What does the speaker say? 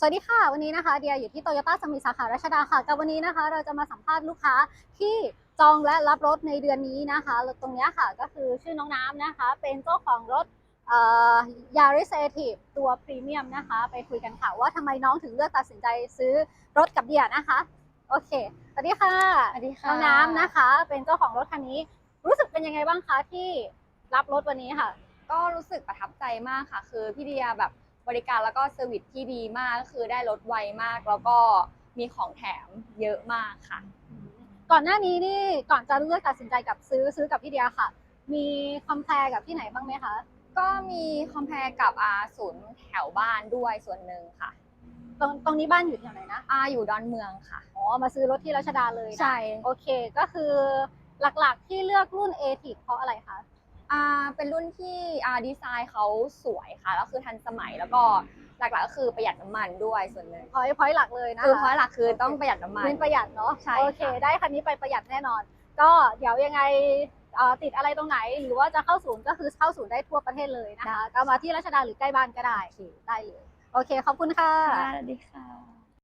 สวัสดีค่ะ วันนี้นะคะเดียอยู่ที่โตโยต้าสมิธสาขารัชดาค่ะ กับวันนี้นะคะ เราจะมาสัมภาษณ์ลูกค้าที่จองและรับรถในเดือนนี้นะคะแล้วตรงเนี้ยค่ะก็คือชื่อน้องน้ำนะคะ เป็นเจ้าของรถยาริสเอทีฟตัวพรีเมียมนะคะ ไปคุยกันค่ะว่าทำไมน้องถึงเลือกตัดสินใจซื้อรถกับเดียนะคะ โอเคสวัสดีค่ะสวัสดีค่ะน้องน้ำนะคะ เป็นเจ้าของรถคันนี้ รู้สึกเป็นยังไงบ้างคะที่รับรถวันนี้ค่ะ ก็รู้สึกประทับใจมากค่ะ คือพี่เดียแบบ บริการแล้วก็เซอร์วิสที่ดีมากก็คือได้รถไวมาก แล้วก็มีของแถมเยอะมากค่ะ ก่อนหน้านี้นี่ก่อนจะเลือกตัดสินใจกับซื้อซื้อกับพี่เดียค่ะ มีคอมแพรกับที่ไหนบ้างไหมคะ ก็มีคอมเพลกับอาศูนย์แถวบ้านด้วยส่วนหนึ่งค่ะ ตรงตรงนี้บ้านอยู่ที่ไหนนะอาอยู่ดอนเมืองค่ะ อ๋อมาซื้อรถที่รัชดาเลยนะใช่ โอเคก็คือหลักๆที่เลือกรุ่น a t เพราะอะไรคะ อาเป็นรุ่นที่อาดีไซน์เขาสวยค่ะแล้วคือทันสมัยแล้วก็หลักๆก็คือประหยัดน้ำมันด้วยส่วนหนึ่งพอยพอยหลักเลยนะคะคือเพราะหลักคือต้องประหยัดน้ำมันเน้นประหยัดเนาะใช่โอเคค่ะได้คันนี้ไปประหยัดแน่นอน ก็เดี๋ยวยังไงเอ่อติดอะไรตรงไหน หรือว่าจะเข้าศูนย์ก็คือเข้าศูนย์ได้ทั่วประเทศเลยนะคะก็มาที่รัชดาหรือใกล้บ้านก็ได้ได้เลยโอเคขอบคุณค่ะสวัสดีค่ะ